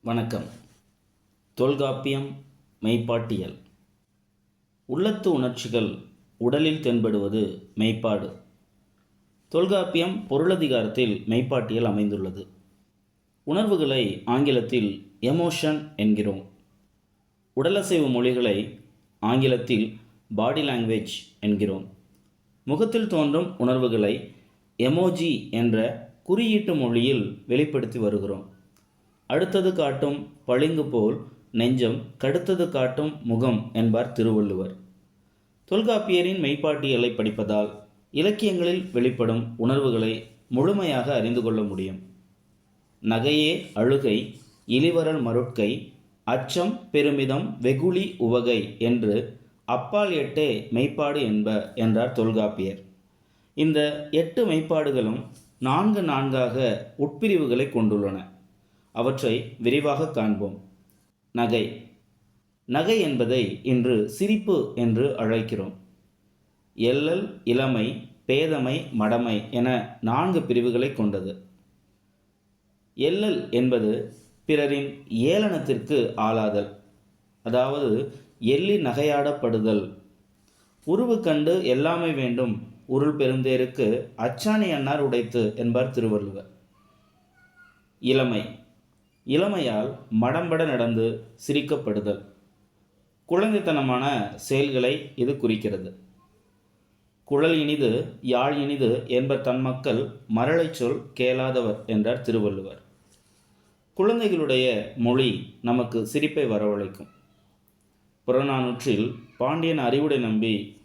வணக்கம். தொல்காப்பியம் மெய்ப்பாட்டியல். உள்ளத்து உணர்ச்சிகள் உடலில் தென்படுவது மெய்ப்பாடு. தொல்காப்பியம் பொருளதிகாரத்தில் மெய்ப்பாட்டியல் அமைந்துள்ளது. உணர்வுகளை ஆங்கிலத்தில் எமோஷன் என்கிறோம். உடலசைவு மொழிகளை ஆங்கிலத்தில் பாடி லாங்குவேஜ் என்கிறோம். முகத்தில் தோன்றும் உணர்வுகளை எமோஜி என்ற குறியீட்டு மொழியில் வெளிப்படுத்தி வருகிறோம். அடுத்தது காட்டும் பளிங்கு போல் நெஞ்சம் கடுத்தது காட்டும் முகம் என்பார் திருவள்ளுவர். தொல்காப்பியரின் மெய்ப்பாட்டியலை படிப்பதால் இலக்கியங்களில் வெளிப்படும் உணர்வுகளை முழுமையாக அறிந்து கொள்ள முடியும். நகையே அழுகை இளிவரல் மருட்கை அச்சம் பெருமிதம் வெகுளி உவகை என்று அப்பால் எட்டே மெய்ப்பாடு என்ப என்றார் தொல்காப்பியர். இந்த எட்டு மெய்ப்பாடுகளும் நான்கு நான்காக உட்பிரிவுகளை கொண்டுள்ளன. அவற்றை விரிவாக காண்போம். நகை. நகை என்பதை இன்று சிரிப்பு என்று அழைக்கிறோம். எல்லல் இளமை பேதமை மடமை என நான்கு பிரிவுகளை கொண்டது. எல்லல் என்பது பிறரின் ஏளனத்திற்கு ஆளாதல் அதாவது எள்ளி நகையாடப்படுதல். உருவு கண்டு எல்லாமே வேண்டும் உருள் பெருந்தேருக்கு அச்சாணி அன்னார் உடைத்து என்பார் திருவள்ளுவர். இளமை. இளமையால் மடம்பட நடந்து சிரிக்கப்படுதல். குழந்தைத்தனமான செயல்களை இது குறிக்கிறது. குழல் இனிது யாழ் இனிது என்பர் தன் மக்கள் மரளை சொல் கேளாதவர் என்றார் திருவள்ளுவர். குழந்தைகளுடைய மொழி நமக்கு சிரிப்பை வரவழைக்கும். புறநானூற்றில் பாண்டியன் அறிவுடை நம்பி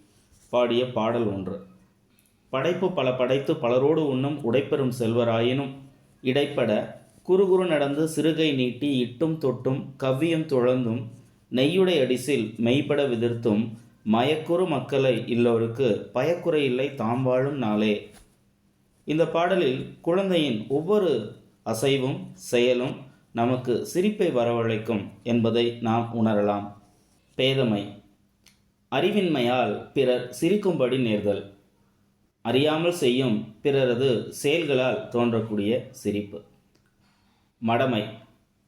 பாடிய பாடல் ஒன்று. படைப்பு பல படைத்து பலரோடு உண்ணும் உடைப்பெறும் செல்வராயினும் இடைப்பட குறுகுறு நடந்து சிறுகை நீட்டி இட்டும் தொட்டும் கவ்வியும் துழந்தும் நெய்யுடை அடிசில் மெய்ப்பட விதிர்த்தும் மயக்குறு மக்களை இல்லோருக்கு பயக்குறை இல்லை தாம் வாழும் நாளே. இந்த பாடலில் குழந்தையின் ஒவ்வொரு அசைவும் செயலும் நமக்கு சிரிப்பை வரவழைக்கும் என்பதை நாம் உணரலாம். பேதமை. அறிவின்மையால் பிறர் சிரிக்கும்படி நேர்தல். அறியாமல் செய்யும் பிறரது செயல்களால் தோன்றக்கூடிய சிரிப்பு. மடமை.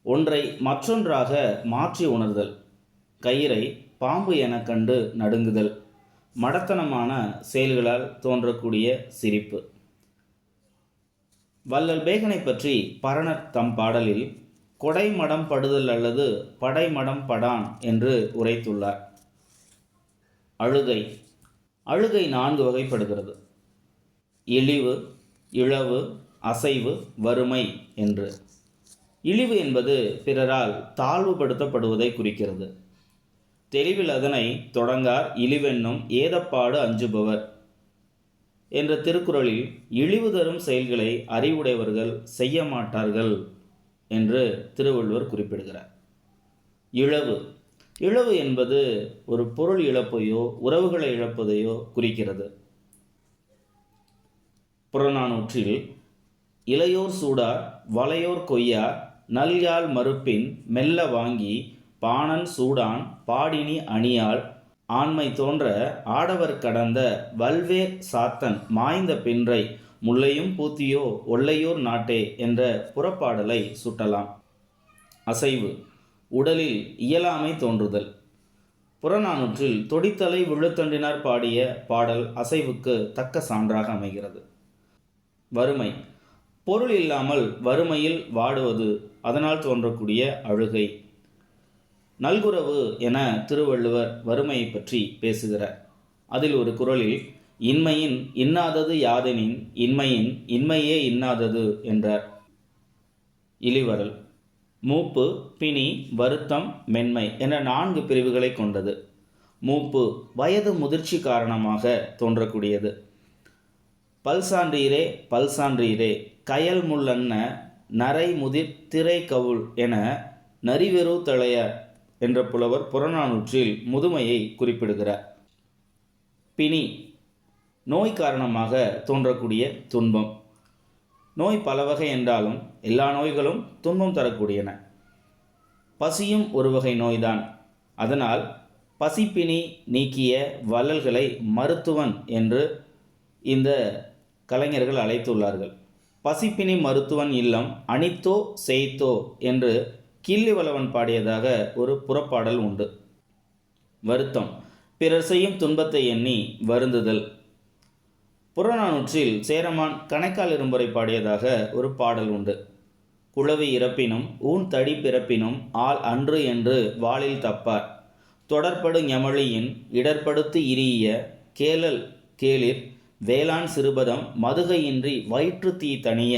ஒன்றை மற்றொன்றாக மாற்றி உணர்தல். கயிறை பாம்பு என கண்டு நடுங்குதல். மடத்தனமான செயல்களால் தோன்றக்கூடிய சிரிப்பு. வள்ளல் பேகனை பற்றி பரணர் தம் பாடலில் கொடை மடம் படுதல் அல்லது படை மடம் படான் என்று உரைத்துள்ளார். அழுகை. அழுகை நான்கு வகைப்படுகிறது. இழிவு இழவு அசைவு வறுமை என்று. இழிவு என்பது பிறரால் தாழ்வுபடுத்தப்படுவதை குறிக்கிறது. தெளிவில் அதனை தொடங்கார் இழிவென்னும் ஏதப்பாடு அஞ்சுபவர் என்ற திருக்குறளில் இழிவு தரும் செயல்களை அறிவுடையவர்கள் செய்ய மாட்டார்கள் என்று திருவள்ளுவர் குறிப்பிடுகிறார். இழவு. இழவு என்பது ஒரு பொருள் இழப்பையோ உறவுகளை இழப்பதையோ குறிக்கிறது. புறநானூற்றில் இளையோர் சூடார் வளையோர் கொய்யார் நல்யாழ் மறுப்பின் மெல்ல வாங்கி பாணன் சூடான் பாடினி அணியாள் ஆண்மை தோன்ற ஆடவர் கடந்த வல்வேர் சாத்தன் மாய்ந்த பின்றை முல்லையும் பூத்தியோ ஒல்லையூர் நாட்டே என்ற புறப்பாடலை சுட்டலாம். அசைவு. உடலில் இயலாமை தோன்றுதல். புறநானூற்றில் தொடித்தலை விழுத்தண்டினார் பாடிய பாடல் அசைவுக்கு தக்க சான்றாக அமைகிறது. வறுமை. பொருள் இல்லாமல் வறுமையில் வாடுவது அதனால் தோன்றக்கூடிய அழுகை. நல்குறவு என திருவள்ளுவர் வறுமையை பற்றி பேசுகிறார். அதில் ஒரு குரலில் இன்மையின் இன்னாதது யாதெனின் இன்மையின் இன்மையே இன்னாதது என்றார். இழிவரல் மூப்பு பிணி வருத்தம் மென்மை என்ற நான்கு பிரிவுகளை கொண்டது. மூப்பு வயது முதிர்ச்சி காரணமாக தோன்றக்கூடியது. பல்சான்றீரே பல்சான்றீரே கயல் முள்ளன்ன நரை முதிர் திரை கவுள் என நரிவெரு தளையார் என்ற புலவர் புறநானூற்றில் முதுமையை குறிப்பிடுகிறார். பிணி நோய் காரணமாக தோன்றக்கூடிய துன்பம். நோய் பல வகை என்றாலும் எல்லா நோய்களும் துன்பம் தரக்கூடியன. பசியும் ஒரு வகை நோய்தான். அதனால் பசிப்பினி நீக்கிய வள்ளல்களை மருத்துவன் என்று இந்த கலைஞர்கள் அழைத்துள்ளார்கள். பசிப்பினி மருத்துவன் இல்லம் அனித்தோ செய்தோ என்று கிள்ளிவளவன் பாடியதாக ஒரு புறப்பாடல் உண்டு. வருத்தம். பிறர் செய்யும் துன்பத்தை எண்ணி வருந்துதல். புறநானூற்றில் சேரமான் கணைக்கால் இரும்புரை பாடியதாக ஒரு பாடல் உண்டு. குளவி இறப்பினும் ஊன் தடி பிறப்பினும் ஆள் அன்று என்று வாளில் தப்பார். தொடர்படு ஞமழியின் இடர்படுத்து இரிய கேளல் கேளிர் வேளாண் சிறுபதம் மதுகையின்றி வயிற்று தீ தணிய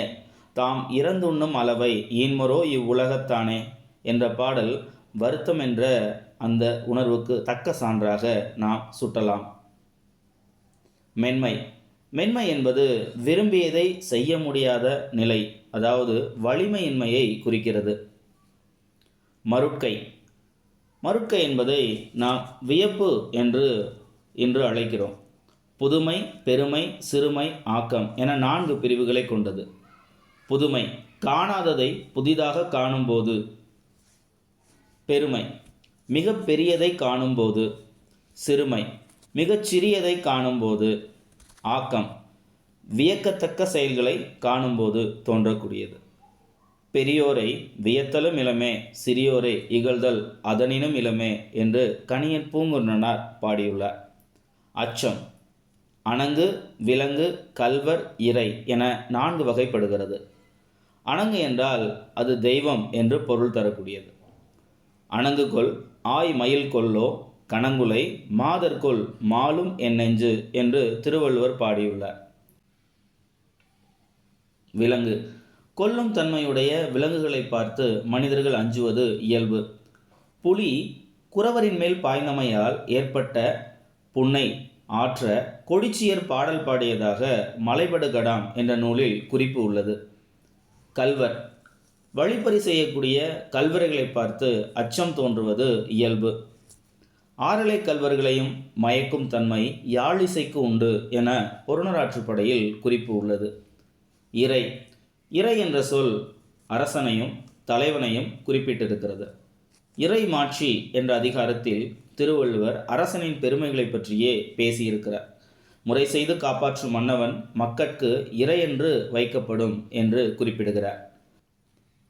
தாம் இறந்துண்ணும் அளவை ஈன்மரோ இவ்வுலகத்தானே என்ற பாடல் வருத்தம் என்ற அந்த உணர்வுக்கு தக்க சான்றாக நாம் சுட்டலாம். மென்மை. மென்மை என்பது விரும்பியதை செய்ய முடியாத நிலை அதாவது வலிமையின்மையை குறிக்கிறது. மருட்கை. மருட்கை என்பதை நாம் வியப்பு என்று இன்று அழைக்கிறோம். புதுமை பெருமை சிறுமை ஆக்கம் என நான்கு பிரிவுகளை கொண்டது. புதுமை காணாததை புதிதாக காணும்போது. பெருமை மிக பெரியதை காணும்போது. சிறுமை மிகச் சிறியதை காணும்போது. ஆக்கம் வியக்கத்தக்க செயல்களை காணும்போது தோன்றக்கூடியது. பெரியோரை வியத்தலும் இளமே சிறியோரை இகழ்தல் அதனினும் இளமே என்று கணியன் பூங்குன்றனார் பாடியுள்ளார். அச்சம் அணங்கு விலங்கு கல்வர் இறை என நான்கு வகைப்படுகிறது. அணங்கு என்றால் அது தெய்வம் என்று பொருள் தரக்கூடியது. அணங்குகொள் ஆய் மயில் கொல்லோ கணங்குலை மாதர்கொள் மாலும் என் நெஞ்சு என்று திருவள்ளுவர் பாடியுள்ளார். விலங்கு. கொல்லும் தன்மையுடைய விலங்குகளை பார்த்து மனிதர்கள் அஞ்சுவது இயல்பு. புலி குறவரின் மேல் பாய்ந்தமையால் ஏற்பட்ட புண்ணை ஆற்ற கொடிச்சியர் பாடல் பாடியதாக மலைபடு கடாம் என்ற நூலில் குறிப்பு உள்ளது. கல்வர். வழிப்பறி செய்யக்கூடிய கல்வர்களை பார்த்து அச்சம் தோன்றுவது இயல்பு. ஆறலை கல்வர்களையும் மயக்கும் தன்மை யாழிசைக்கு உண்டு என பொருணராற்றுப்படையில் குறிப்பு உள்ளது. இறை. இறை என்ற சொல் அரசனையும் தலைவனையும் குறிப்பிட்டிருக்கிறது. இறை மாட்சி என்ற அதிகாரத்தில் திருவள்ளுவர் அரசனின் பெருமைகளை பற்றியே பேசியிருக்கிறார். முறை செய்து காப்பாற்றும் மன்னவன் மக்கட்கு இறை என்று வைக்கப்படும் என்று குறிப்பிடுகிறார்.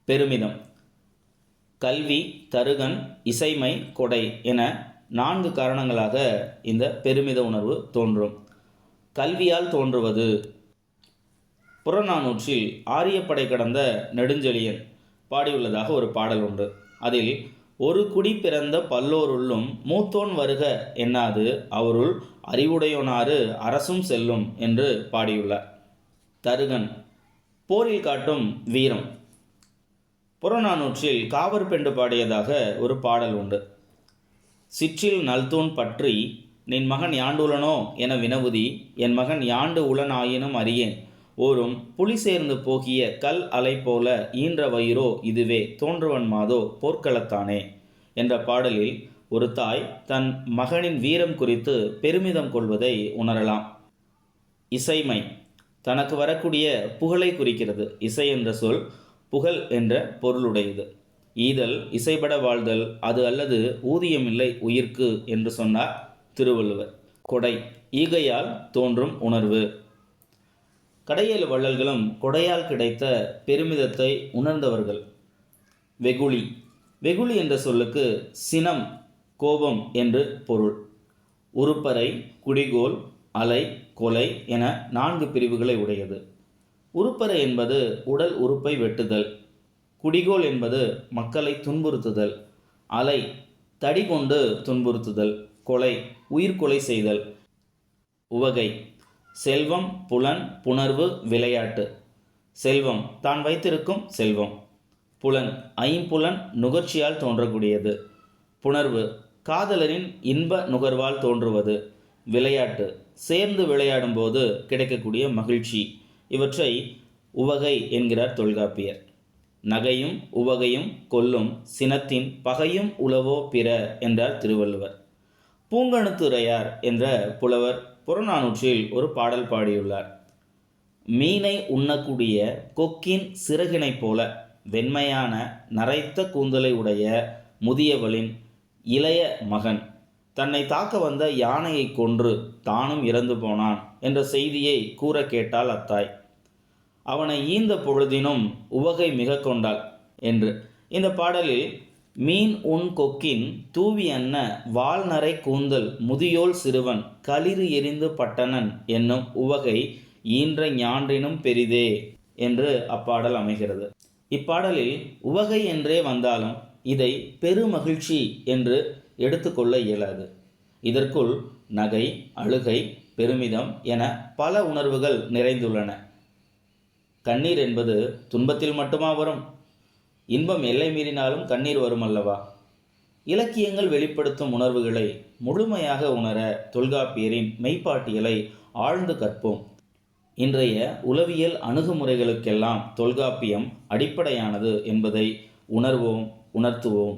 பெருமிதம். கல்வி தருகன் இசைமை கொடை என நான்கு காரணங்களாக இந்த பெருமித உணர்வு தோன்றும். கல்வியால் தோன்றுவது. புறநானூற்றில் ஆரியப்படை கடந்த நெடுஞ்செழியன் பாடியுள்ளதாக ஒரு பாடல் உண்டு. அதில் ஒரு குடி பிறந்த பல்லோருள்ளும் மூத்தோன் வருக என்னாது அவருள் அறிவுடையோனாறு அரசும் செல்லும் என்று பாடியுள்ளார் தருகன். போரில் காட்டும் வீரம். புறநானூற்றில் காவர் பெண்டு பாடியதாக ஒரு பாடல் உண்டு. சிற்றில் நல்தூண் பற்றி நின் மகன் யாண்டுலனோ என வினவுதி என் மகன் யாண்டு உளன் ஆயினும் அறியேன். ஓரும் புலி சேர்ந்து போகிய கல் அலை போல ஈன்ற வயிறோ இதுவே தோன்றுவன் மாதோ போர்க்களத்தானே? என்ற பாடலில் ஒரு தாய் தன் மகனின் வீரம் குறித்து பெருமிதம் கொள்வதை உணரலாம். இசைமை. தனக்கு வரக்கூடிய புகழை குறிக்கிறது. இசை என்ற சொல் புகழ் என்ற பொருளுடையது. ஈதல் இசைபட வாழ்தல் அது அல்லது ஊதியமில்லை உயிர்க்கு என்று சொன்னார் திருவள்ளுவர். கொடை. ஈகையால் தோன்றும் உணர்வு. கடையேழு வள்ளல்களும் கொடையால் கிடைத்த பெருமிதத்தை உணர்ந்தவர்கள். வெகுளி. வெகுளி என்ற சொல்லுக்கு சினம் கோபம் என்று பொருள். உருப்பறை குடிகோல் அலை கொலை என நான்கு பிரிவுகளை உடையது. உருப்பறை என்பது உடல் உறுப்பை வெட்டுதல். குடிகோல் என்பது மக்களை துன்புறுத்துதல். அலை தடி கொண்டு துன்புறுத்துதல். கொலை உயிர்கொலை செய்தல். உவகை. செல்வம் புலன் புணர்வு விளையாட்டு. செல்வம் தான் வைத்திருக்கும் செல்வம். புலன் ஐம்புலன் நுகர்ச்சியால் தோன்றக்கூடியது. புணர்வு காதலரின் இன்ப நுகர்வால் தோன்றுவது. விளையாட்டு சேர்ந்து விளையாடும்போது கிடைக்கக்கூடிய மகிழ்ச்சி. இவற்றை உவகை என்கிறார் தொல்காப்பியர். நகையும் உவகையும் கொல்லும் சினத்தின் பகையும் உளவோ பிற என்றார் திருவள்ளுவர். பூங்கணுத்துறையார் என்ற புலவர் புறநானூற்றில் ஒரு பாடல் பாடியுள்ளார். மீனை உண்ணக்கூடிய கொக்கின் சிறகினைப் போல வெண்மையான நரைத்த கூந்தலை உடைய முதியவளின் இளைய மகன் தன்னை தாக்க வந்த யானையை கொன்று தானும் இறந்து போனான் என்ற செய்தியை கூற கேட்டாள் அத்தாய். அவனை ஈந்த பொழுதினும் உவகை மிக கொண்டாள் என்று. இந்த பாடலில் மீன் உன் கொக்கின் தூவி அன்ன வால்நரை கூந்தல் முதியோல் சிறுவன் களிறு எரிந்து பட்டனன் என்னும் உவகை ஈன்ற ஞான்றினும் பெரிதே என்று அப்பாடல் அமைகிறது. இப்பாடலில் உவகை என்றே வந்தாலும் இதை பெருமகிழ்ச்சி என்று எடுத்துக்கொள்ள இயலாது. இதற்குள் நகை அழுகை பெருமிதம் என பல உணர்வுகள் நிறைந்துள்ளன. கண்ணீர் என்பது துன்பத்தில் மட்டுமா வரும்? இன்பம் எல்லை மீறினாலும் கண்ணீர் வரும் அல்லவா? இலக்கியங்கள் வெளிப்படுத்தும் உணர்வுகளை முழுமையாக உணர தொல்காப்பியரின் மெய்ப்பாட்டியலை ஆழ்ந்து கற்போம். இன்றைய உளவியல் அணுகுமுறைகளுக்கெல்லாம் தொல்காப்பியம் அடிப்படையானது என்பதை உணர்வோம் உணர்த்துவோம்.